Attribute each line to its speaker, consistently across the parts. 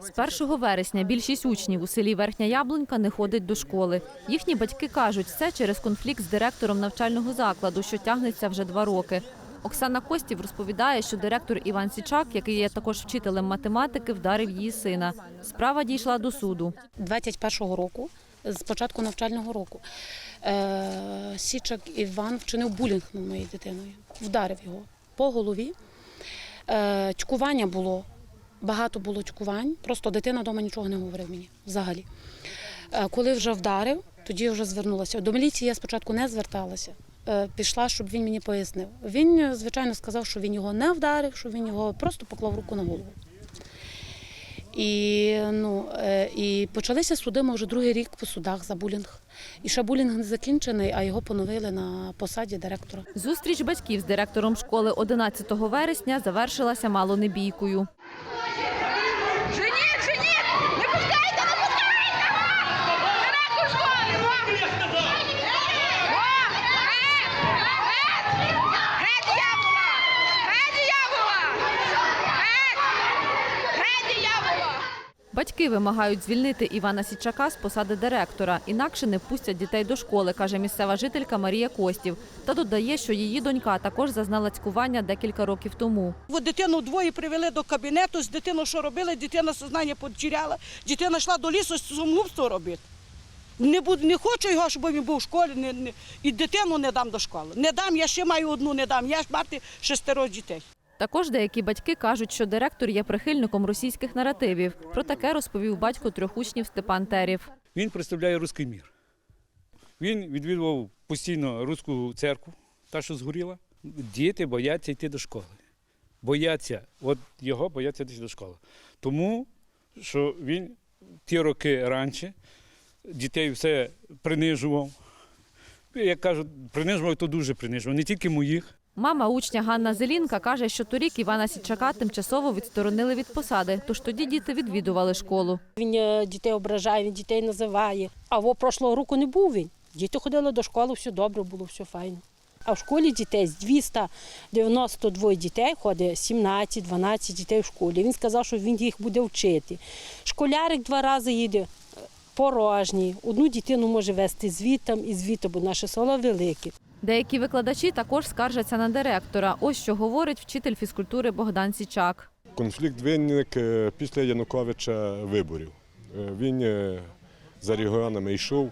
Speaker 1: З 1 вересня більшість учнів у селі Верхня Яблунька не ходить до школи. Їхні батьки кажуть, це через конфлікт з директором навчального закладу, що тягнеться вже два роки. Оксана Костів розповідає, що директор Іван Січак, який є також вчителем математики, вдарив її сина. Справа дійшла до суду.
Speaker 2: 21-го року, з початку навчального року, е, Січак Іван вчинив булінг над моєю дитиною, вдарив його по голові. Е, Чкування було, багато було чкувань, просто дитина вдома нічого не говорив мені взагалі. Е, Коли вже вдарив, тоді вже звернулася. До міліції я спочатку не зверталася. Е, Пішла, щоб він мені пояснив. Він, е, звичайно, сказав, що він його не вдарив, що він його просто поклав руку на голову. І, ну, і почалися суди, ми вже другий рік по судах за булінг. І ще булінг не закінчений, а його поновили на посаді директора.
Speaker 1: Зустріч батьків з директором школи 11 вересня завершилася мало не бійкою. Батьки вимагають звільнити Івана Січака з посади директора, інакше не пустять дітей до школи, каже місцева жителька Марія Костів. Та додає, що її донька також зазнала цькування декілька років тому.
Speaker 3: Дитину двоє привели до кабінету, з дитиною що робили, дитина сознання потеряла, дитина йшла до лісу самогубство робити. Не, буду, не хочу його, щоб він був в школі, не, не, і дитину не дам до школи. Не дам, я ще маю одну, не дам. Я ж мати шестеро дітей.
Speaker 1: Також деякі батьки кажуть, що директор є прихильником російських наративів. Про таке розповів батько трьох учнів Степан Терів.
Speaker 4: Він представляє руський мір. Він відвідував постійно руську церкву, та, що згоріла. Діти бояться йти до школи. Бояться, от його бояться йти до школи. Тому що він ті роки раніше дітей все принижував. Як кажуть, принижував, то дуже принижував. Не тільки моїх,
Speaker 1: Мама учня Ганна Зелінка каже, що торік Івана Січака тимчасово відсторонили від посади, тож тоді діти відвідували школу.
Speaker 2: Він е, дітей ображає, він дітей називає. А во прошлого року не був він. Діти ходили до школи, все добре було, все файно. А в школі дітей з 292 дітей ходить 17-12 дітей в школі. Він сказав, що він їх буде вчити. Школярик два рази їде е, порожній. Одну дитину може вести звітом і звітом, бо наше село велике.
Speaker 1: Деякі викладачі також скаржаться на директора. Ось що говорить вчитель фізкультури Богдан Січак.
Speaker 5: Конфлікт виник е, після Януковича виборів. Е, Він е, за регіонами йшов.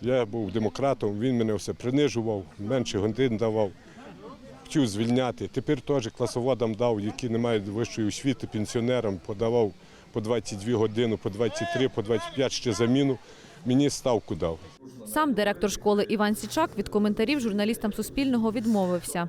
Speaker 5: Я був демократом, він мене все принижував, менше годин давав, хотів звільняти. Тепер теж класоводам дав, які не мають вищої освіти, пенсіонерам подавав по 22 години, по 23, по 25 ще заміну. Мені ставку дав.
Speaker 1: Сам директор школи Іван Січак від коментарів журналістам Суспільного відмовився.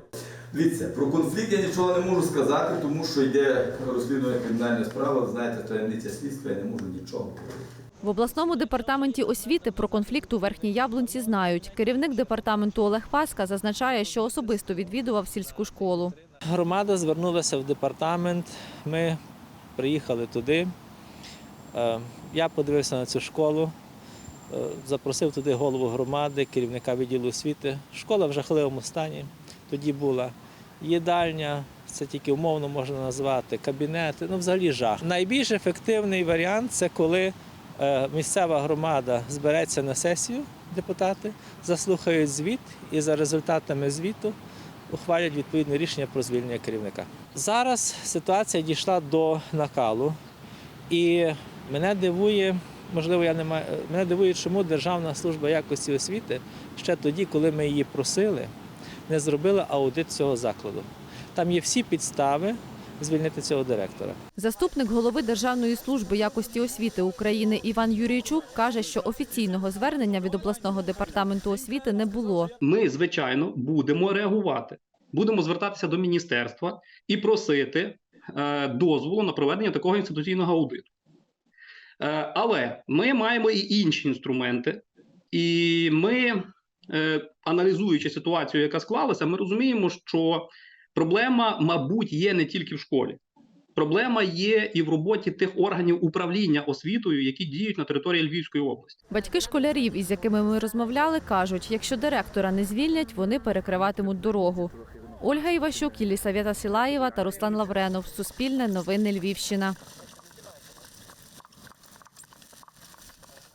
Speaker 6: Дивіться, про конфлікт я нічого не можу сказати, тому що йде розслідування кримінальної справи. Знаєте, таємниця слідства, я не можу нічого говорити.
Speaker 1: В обласному департаменті освіти про конфлікт у Верхній Яблунці знають. Керівник департаменту Олег Паска зазначає, що особисто відвідував сільську школу.
Speaker 7: Громада звернулася в департамент. Ми приїхали туди. Е, Я подивився на цю школу, запросив туди голову громади, керівника відділу освіти. Школа в жахливому стані. Тоді була їдальня, це тільки умовно можна назвати, кабінети, ну взагалі жах. Найбільш ефективний варіант це коли е, місцева громада збереться на сесію, депутати, заслухають звіт і за результатами звіту ухвалять відповідне рішення про звільнення керівника. Зараз ситуація дійшла до накалу, і мене дивує, можливо, я не маю, мене дивує, чому Державна служба якості освіти ще тоді, коли ми її просили, не зробила аудит цього закладу. Там є всі підстави звільнити цього директора.
Speaker 1: Заступник голови Державної служби якості освіти України Іван Юрійчук каже, що офіційного звернення від обласного департаменту освіти не було.
Speaker 8: ми, звичайно, будемо реагувати. Будемо звертатися до міністерства і просити е, дозволу на проведення такого інституційного аудиту. Е, але ми маємо і інші інструменти, і ми, е, аналізуючи ситуацію, яка склалася, ми розуміємо, що проблема, мабуть, є не тільки в школі. Проблема є і в роботі тих органів управління освітою, які діють на території Львівської області.
Speaker 1: Батьки школярів, із якими ми розмовляли, кажуть, якщо директора не звільнять, вони перекриватимуть дорогу. Ольга Іващук, Єлісавета Сілаєва та Руслан Лавренов. Суспільне новини Львівщина.